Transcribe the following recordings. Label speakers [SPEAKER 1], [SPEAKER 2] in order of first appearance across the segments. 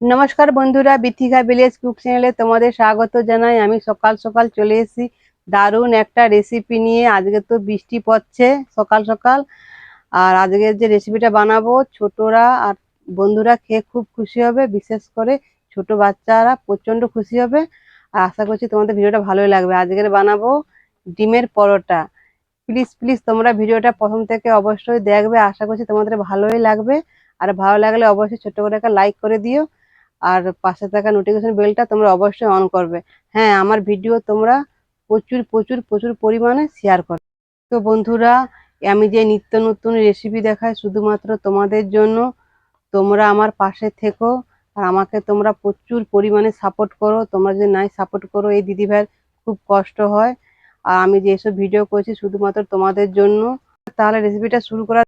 [SPEAKER 1] নমস্কার বন্ধুরা, Bithika village cook চ্যানেলে তোমাদের স্বাগত জানাই। আমি সকাল সকাল চলে এসেছি। দারুণ একটা রেসিপি নিয়ে। আজকে তো বৃষ্টি পড়ছে সকাল সকাল। আর আজকের যে রেসিপিটা বানাবো, ছোটরা আর বন্ধুরা খেয়ে খুব খুশি হবে। বিশেষ করে ছোট বাচ্চারা প্রচণ্ড খুশি হবে। আর আশা করছি তোমাদের ভিডিওটা ভালোই লাগবে। আজকের বানাবো ডিমের পরোটা। প্লিজ প্লিজ তোমরা ভিডিওটা প্রথম থেকে অবশ্যই দেখবে। আশা করছি তোমাদের ভালোই লাগবে। আর ভালো লাগলে অবশ্যই ছোট্ট করে একটা লাইক করে দিও। আর পাশে থাকা নোটিফিকেশন বেলটা তোমরা অবশ্যই অন করবে। হ্যাঁ আমার ভিডিও তোমরা প্রচুর প্রচুর প্রচুর পরিমাণে শেয়ার করো। তো বন্ধুরা, আমি যে নিত্য নতুন রেসিপি দেখাই শুধুমাত্র তোমাদের জন্য, তোমরা আমার পাশে থেকো আর আমাকে তোমরা প্রচুর পরিমাণে সাপোর্ট করো। তোমরা যদি নাই সাপোর্ট করো, এই দিদিভাইয়ের খুব কষ্ট হয়। আর আমি যে এসব ভিডিও করছি শুধুমাত্র তোমাদের জন্য। তাহলে রেসিপিটা শুরু করা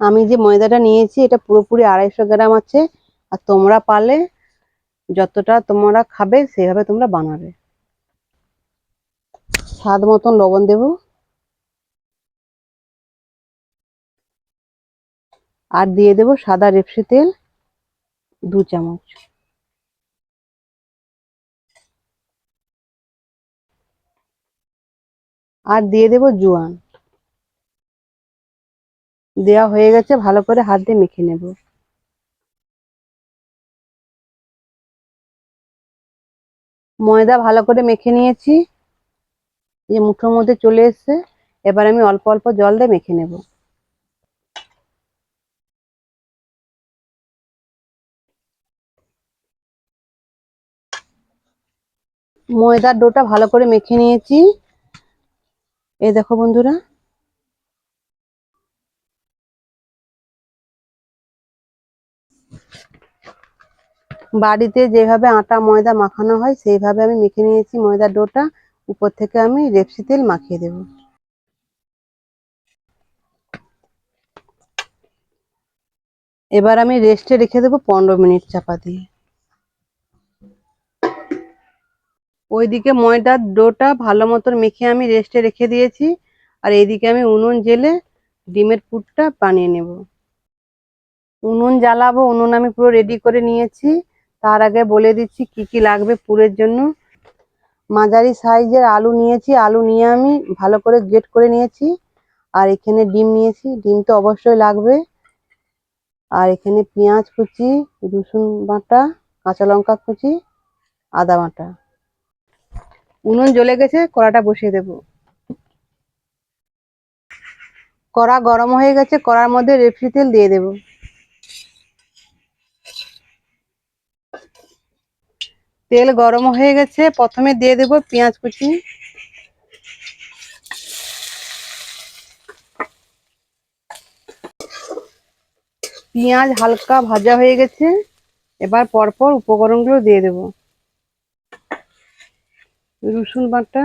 [SPEAKER 1] আমি যে ময়দাটা নিয়েছি, এটা পুরোপুরি আড়াইশো গ্রাম আছে। আর তোমরা পালে, যতটা তোমরা খাবে সেভাবে তোমরা বানাবে। স্বাদ মতন লবণ দেব। আর দিয়ে দেব সাদা রেপসি তেল, দু চামচ। আর দিয়ে দেব জোয়ান। দেওয়া হয়ে গেছে, ভালো করে হাত দিয়ে মেখে নেব। ময়দা ভালো করে মেখে নিয়েছি। যে মুঠোর মধ্যে চলে এসছে। এবার আমি অল্প অল্প জল দিয়ে মেখে নেব। ময়দার ডোটা ভালো করে মেখে নিয়েছি। এই দেখো বন্ধুরা। বাড়িতে যেভাবে আটা, ময়দা মাখানো হয়, সেইভাবে আমি মেখে নিয়েছি ময়দার ডোটা। উপর থেকে আমি রেপসি তেল মাখিয়ে দেব। এবার আমি রেস্টে রেখে দেবো পনেরো মিনিট চাপা দিয়ে। ওইদিকে ময়দার ডোটা ভালো মতন মেখে আমি রেস্টে রেখে দিয়েছি। আর এইদিকে আমি উনুন জেলে ডিমের পুরটা বানিয়ে নেব। উনুন জ্বালাবো, উনুন আমি পুরো রেডি করে নিয়েছি। তার আগে বলে দিচ্ছি কি কি লাগবে পুরের জন্য। মাঝারি সাইজের আলু নিয়েছি, আলু নিয়ে আমি ভালো করে গ্রেট করে নিয়েছি। আর এখানে ডিম নিয়েছি, ডিম তো অবশ্যই লাগবে। আর এখানে পেঁয়াজ কুচি, রসুন বাটা, কাঁচা লঙ্কা কুচি, আদা বাটা। উনুন জ্বলে গেছে, কড়াটা বসিয়ে দেব। কড়া গরম হয়ে গেছে, কড়ার মধ্যে রেফ্রি তেল দিয়ে দেব। তেল গরম হয়ে গেছে, প্রথমে দিয়ে দেব পেঁয়াজ কুচি। পেঁয়াজ হালকা ভাজা হয়ে গেছে, এবার পরপর উপকরণগুলো দিয়ে দেব। রসুন বাটা,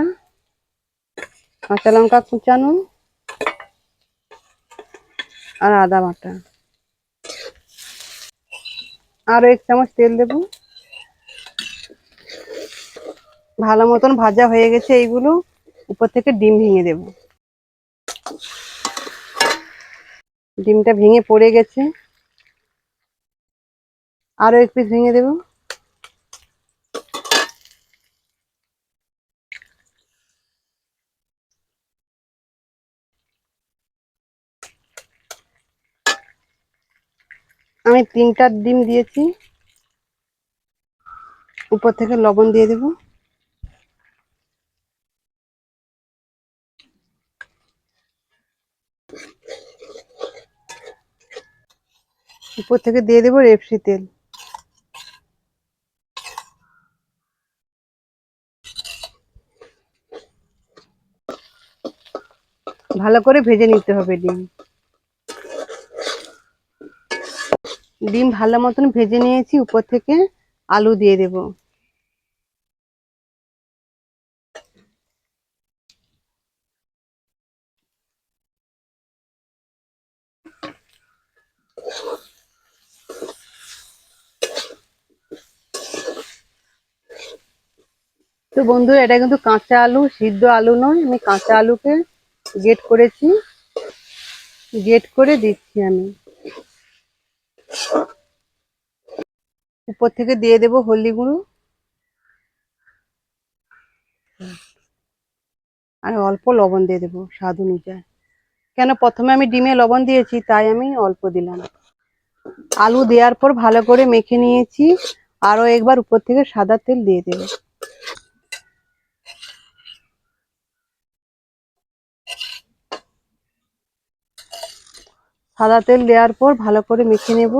[SPEAKER 1] কাঁচা লঙ্কা কুচানো, আর আদা বাটা। আরও এক চামচ তেল দেব। ভালো মতন ভাজা হয়ে গেছে এইগুলো, উপর থেকে ডিম ভেঙে দেব। ডিমটা ভেঙে পড়ে গেছে। আরও এক পিস ভেঙে দেব। আমি তিনটা ডিম দিয়েছি। উপর থেকে লবণ দিয়ে দেব। উপর থেকে দিয়ে দেবো রেপসি তেল। ভালো করে ভেজে নিতে হবে ডিম। ডিম ভালো মতন ভেজে নিয়েছি, উপর থেকে আলু দিয়ে দেব। তো বন্ধুরা এটা কিন্তু কাঁচা আলু, সিদ্ধ আলু নয়, আমি কাঁচা আলুকে গেট করেছি। গেট করে দিচ্ছি আমি। উপর থেকে দিয়ে দেব হলদি গুঁড়ো। আর অল্প লবণ দিয়ে দেবো স্বাদ অনুযায়ী। কেন, প্রথমে আমি ডিমে লবণ দিয়েছি, তাই আমি অল্প দিলাম। আলু দেওয়ার পর ভালো করে মেখে নিয়েছি। আরও একবার উপর থেকে সাদা তেল দিয়ে দেবো। সাদা তেল দেওয়ার পর ভালো করে মেখে নেব।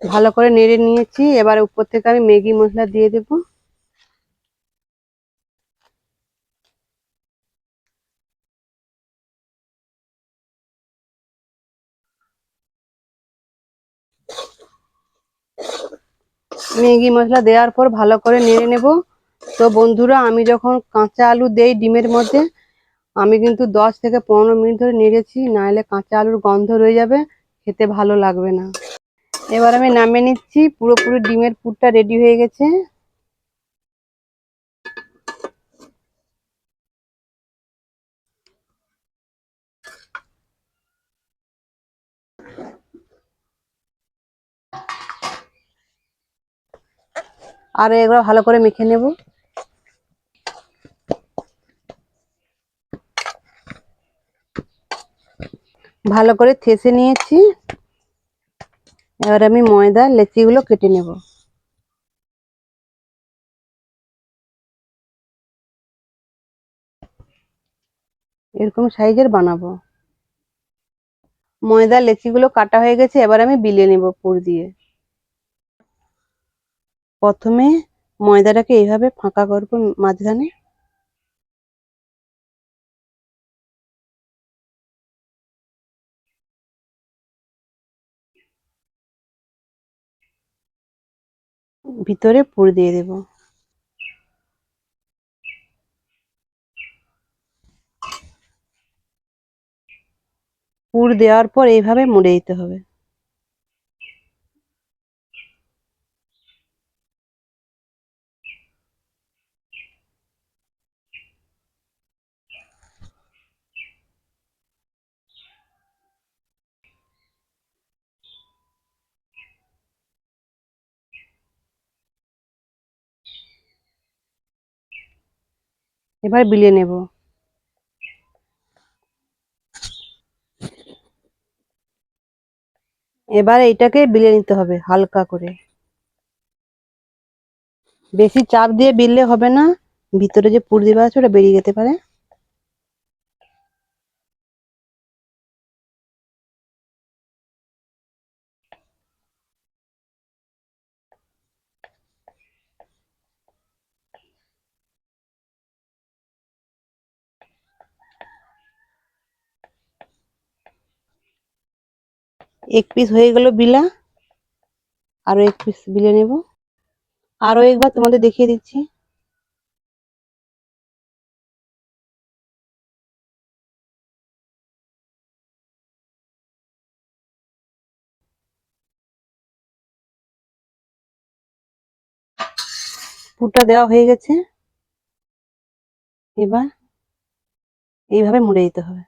[SPEAKER 1] ভালো করে নেড়ে নিয়েছি। এবার উপর থেকে আমি ম্যাগি মশলা দিয়ে দেব। ম্যাগি মশলা দেওয়ার পর ভালো করে নেড়ে নেব। তো বন্ধুরা, আমি যখন কাঁচা আলু দেই ডিমের মধ্যে আমি কিন্তু দশ থেকে পনেরো মিনিট ধরে নেড়েছি নাহলে কাঁচা আলুর গন্ধ রয়ে যাবে, খেতে ভালো লাগবে না। এবার আমি নামিয়ে নিচ্ছি, পুরোপুরি ডিমের পুরটা রেডি হয়ে গেছে। আর এগুলো ভালো করে মেখে নেব। ভালো করে থেসে নিয়েছি। এবার আমি ময়দা, লেচিগুলো কেটে নেব। এরকম সাইজের বানাবো। ময়দা, লেচিগুলো কাটা হয়ে গেছে, এবার আমি বিলিয়ে নেব পুর দিয়ে। প্রথমে ময়দাটাকে এইভাবে ফাঁকা করব মাঝখানে। ভিতরে পুর দিয়ে দেব। পুর দেওয়ার পর এইভাবে মুড়ে দিতে হবে। এবার বিলিয়ে নেব। এবার এইটাকে বিলিয়ে নিতে হবে হালকা করে। বেশি চাপ দিয়ে বিললে হবে না। ভিতরে যে পুর দিবা আছে ওটা বেরিয়ে যেতে পারে। এক পিস হয়ে গেল বিলা। আরও এক পিস বিলে নেব। আরও একবার তোমাদের দেখিয়ে দিচ্ছি। পুরটা দেওয়া হয়ে গেছে। এবার এইভাবে মুড়ে দিতে হবে।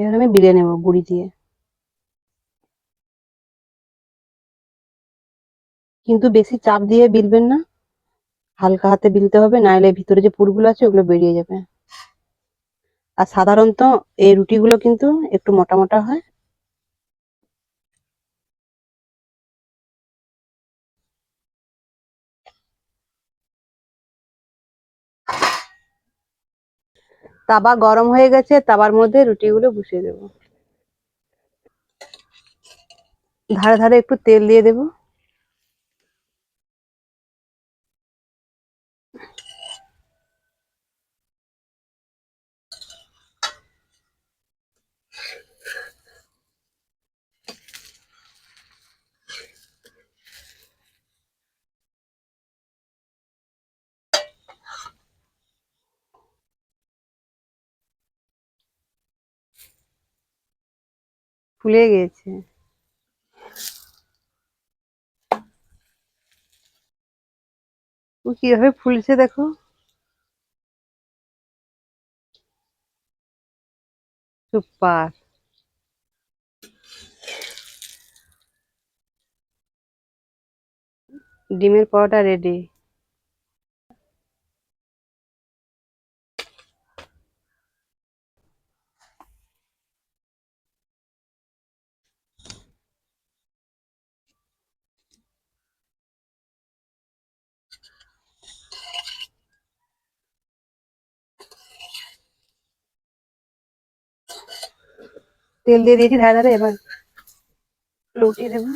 [SPEAKER 1] এবার আমি বিলে নেব গুড়ি দিয়ে। কিন্তু বেশি চাপ দিয়ে বিলবেন না। হালকা হাতে বিলতে হবে নাহলে ভিতরে যে পুরগুলো আছে ওগুলো বেরিয়ে যাবে। আর সাধারণত এই রুটিগুলো কিন্তু একটু মোটা মোটা হয়। তাবা গরম হয়ে গেছে, তাবার মধ্যে রুটিগুলো বসিয়ে দেব। ধারে ধারে একটু তেল দিয়ে দেব। ফুলে গেছে কীভাবে ফুলছে দেখো। সুপার। ডিমের পাউডার রেডি তেল দিয়ে দিয়েছি ধারে ধারে এবার লুটিয়ে দেবো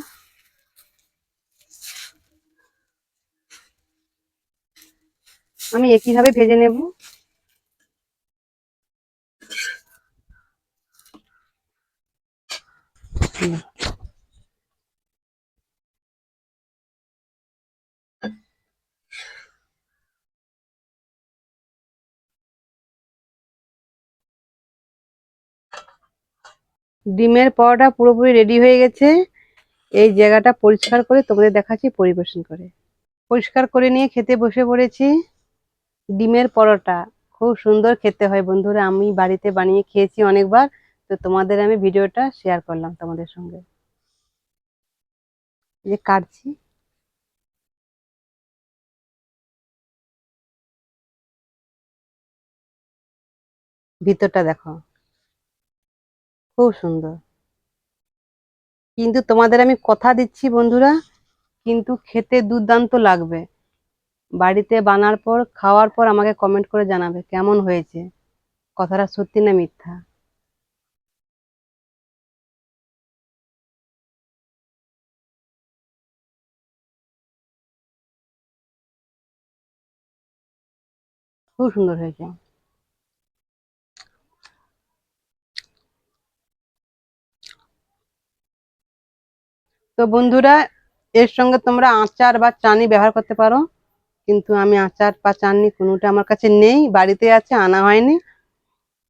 [SPEAKER 1] আমি একইভাবে ভেজে নেব ডিমের পরোটা পুরোপুরি রেডি হয়ে গেছে। এই জায়গাটা পরিষ্কার করে তোমাদের দেখাচ্ছি পরিবেশন করে। পরিষ্কার করে নিয়ে খেতে বসে পড়েছি। ডিমের পরোটা খুব সুন্দর খেতে হয় বন্ধুরা। আমি বাড়িতে বানিয়ে খেয়েছি অনেকবার, তো তোমাদের আমি ভিডিওটা শেয়ার করলাম তোমাদের সঙ্গে। যে কাটছি। ভিতরটা দেখো। খুব সুন্দর। কিন্তু তোমাদের আমি কথা দিচ্ছি বন্ধুরা, কিন্তু খেতে দুর্দান্ত লাগবে। বাড়িতে বানার পর, খাওয়ার পর আমাকে কমেন্ট করে জানাবে কেমন হয়েছে। কথাটা সত্যি না মিথ্যা? খুব সুন্দর হয়েছে। তো বন্ধুরা, এর সঙ্গে তোমরা আচার বা চানি ব্যবহার করতে পারো, কিন্তু আমি আচার বা চাননি কোনোটা আমার কাছে নেই, বাড়িতে আছে, আনা হয়নি।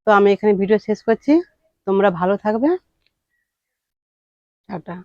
[SPEAKER 1] তো আমি এখানে ভিডিও শেষ করছি। তোমরা ভালো থাকবে। টাটা।